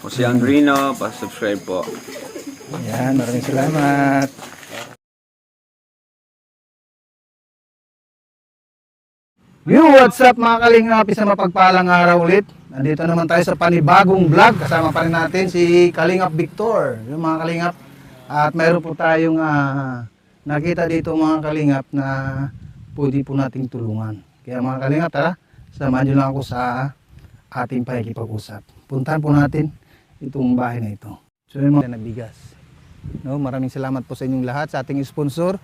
Jose Andrino, pa-subscribe po. Yan, maraming salamat. Yo, what's up mga kalingap? Isang mapagpalang araw ulit. Nandito naman tayo sa panibagong vlog. Kasama pa rin natin si Kalingap Victor. Yung mga kalingap. At mayroon po tayong ah, nakita dito mga kalingap na pwede po nating tulungan. Kaya mga kalingap, tara, samahan nyo lang ako sa ating pakikipag-usap. Puntahan po natin itong bahay na ito. So yung mga nabigas. No, maraming salamat po sa inyong lahat sa ating sponsor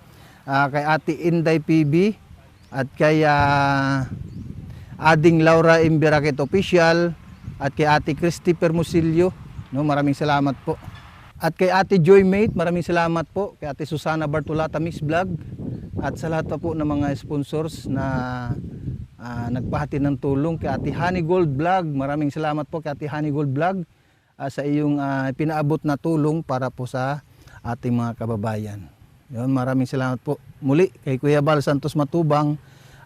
ah, kay Ate Inday PB at kay ah, Ading Laura Imbiraket Official at kay Ate Christy Permusilio. No, maraming salamat po. At kay Ate Joy Mate, maraming salamat po. Kay Ate Susana Bartolata Mix Vlog at sa lahat po ng mga sponsors na ah, nagpahati ng tulong kay Ate Honey Gold Vlog. Maraming salamat po kay Ate Honey Gold Vlog ah, sa iyong ah, pinaabot na tulong para po sa ating mga kababayan. Yun, maraming salamat po muli kay Kuya Bal Santos Matubang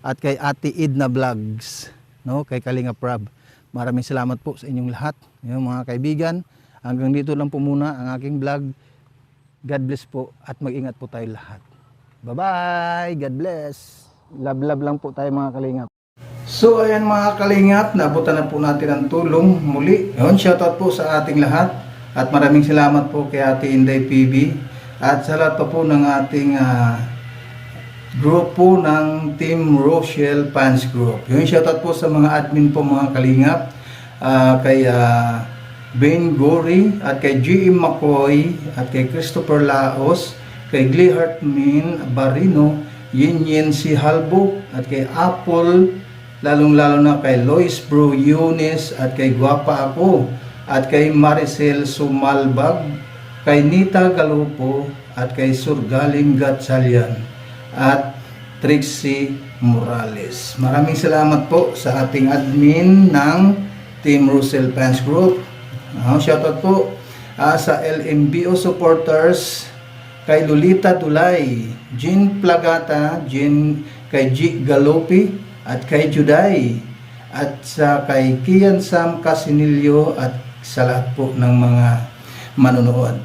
at kay Ate Idna Vlogs, no, kay Kalinga Prab. Maraming salamat po sa inyong lahat, yun, mga kaibigan. Hanggang dito lang po muna ang aking vlog. God bless po at mag-ingat po tayo lahat. Bye-bye! God bless! Love-love lang po tayo mga kalingap. So ayan mga kalingap, nabutan na po natin ang tulong muli. Yun, shoutout po sa ating lahat. At maraming salamat po kay Ate Inday PB. At sa lahat pa po ng ating ah, grupo ng Team Rochelle Fans Group. Yun, shoutout po sa mga admin po mga kalingap. ah, kay ah, Ben Gory at kay G.M. McCoy at kay Christopher Laos, kay Glihart Min Barino, Yin Yin si Halbo at kay Apple, lalong-lalo na kay Lois Bro Yunis at kay Guapa Ako at kay Maricel Sumalbag, kay Nita Galupo at kay Surgaling Gatchalian at Trixie Morales. Maraming salamat po sa ating admin ng Team Russell Fans Group. Uh, shoutout po ah, sa LMBO supporters kay Lolita Tulay, Jean Plagata, Jean kay G. Galopi at kay Juday at sa kay Kian Sam Casinilio at sa lahat po ng mga manonood.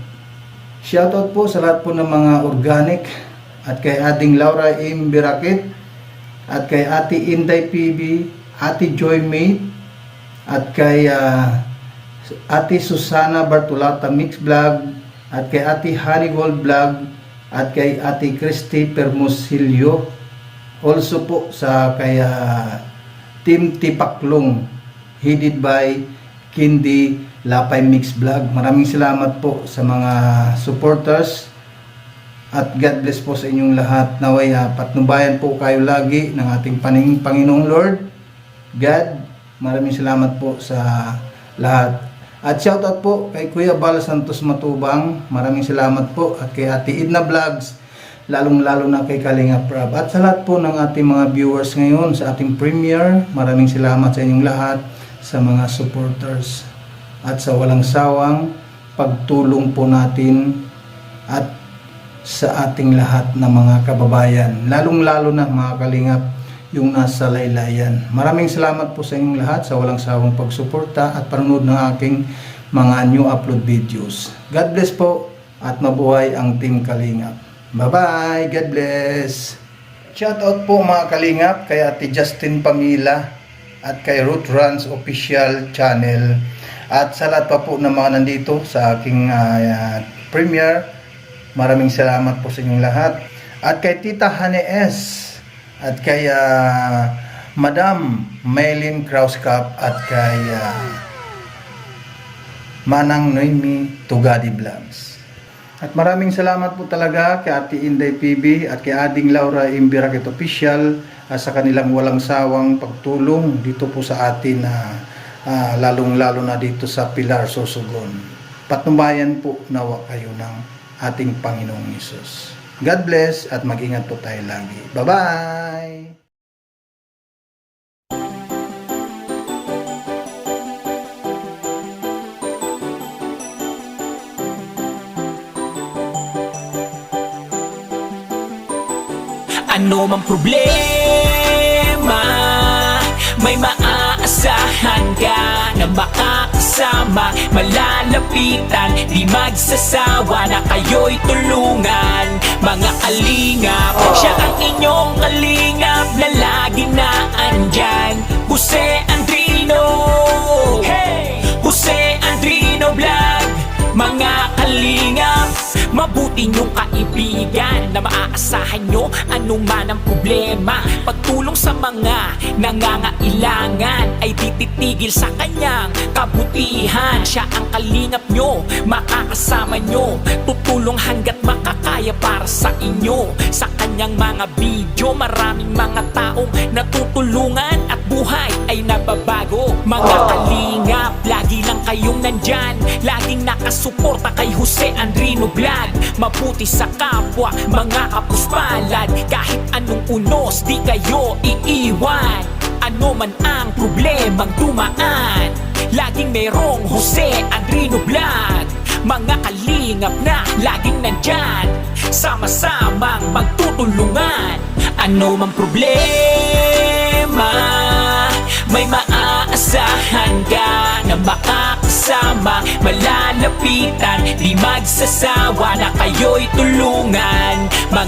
Shoutout po sa lahat po ng mga organic at kay ating Laura M. Birakit at kay Ate Inday PB, Ate Joy Mate at kay ah, Ate Susana Bartolata Mix Vlog at kay Ate Honey Gold Vlog at kay Ate Christy Permusilio also po sa kay ah, Team Tipaklong headed by Kindi Lapay Mix Vlog. Maraming salamat po sa mga supporters at God bless po sa inyong lahat. Naway uh, patnubayan po kayo lagi ng ating paning Panginoong Lord. God, maraming salamat po sa lahat. At shoutout po kay Kuya Bal Santos Matubang. Maraming salamat po. At kay Ate Idna Vlogs. Lalong-lalo na kay Kalinga Prab. At sa lahat po ng ating mga viewers ngayon sa ating premiere. Maraming salamat sa inyong lahat sa mga supporters. At sa walang sawang pagtulong po natin at sa ating lahat ng mga kababayan. Lalong-lalo na mga kalingap yung nasa laylayan. Maraming salamat po sa inyong lahat sa walang sawang pagsuporta at panonood ng aking mga new upload videos. God bless po at mabuhay ang Team Kalingap. Bye-bye! God bless! Shoutout po mga Kalingap kay Ate Justin Pamila at kay Ruth Runs Official Channel at sa lahat pa po ng mga nandito sa aking ah, premiere Maraming salamat po sa inyong lahat. At kay Tita Hane S. At kay ah, Madam Maylin Krauskap at kay ah, Manang Noemi Tugadi Vlogs. At maraming salamat po talaga kay Ate Inday PB at kay Ading Laura Imbirakit Official ah, sa kanilang walang sawang pagtulong dito po sa atin na lalong-lalo na dito sa Pilar Sosogon. Patnubayan po nawa kayo ng ating Panginoong Isus. God bless at mag-ingat po tayo lagi. Bye-bye! Ano mang problema May maaasahan ka Na makakasama malalapitan Di magsasawa na kayo'y tulungan. Mga kalingap Siya ang inyong kalingap Na lagi na andyan. Jose Andrino. Hey! Jose Andrino Vlog. Mga kalingap Mabuti niyong kaibigan Na maaasahan nyo anuman ang problema. Pagtulong sa mga nangangailangan Ay di titigil sa kanyang kabutihan. Siya ang kalingap nyo, makakasama nyo. Tutulong hanggat makakaya para sa inyo. Sa kanyang mga video Maraming mga taong natutulungan At buhay ay nababago. Mga kalingap, lagi lang kayong nandyan. Laging nakasuporta kay Jose Andrino Vlog. Mabuti sa kapwa, mga kapuspalad Kahit anong unos, di kayo iiwan. Ano man ang problemang dumaan Laging merong Jose Andrino Vlog. Mga kalingap na laging nandyan Sama-samang magtutulungan. Ano man problema May maaasahan ka na makakasama Malalapitan, di magsasawa na kayo'y tulungan. Mga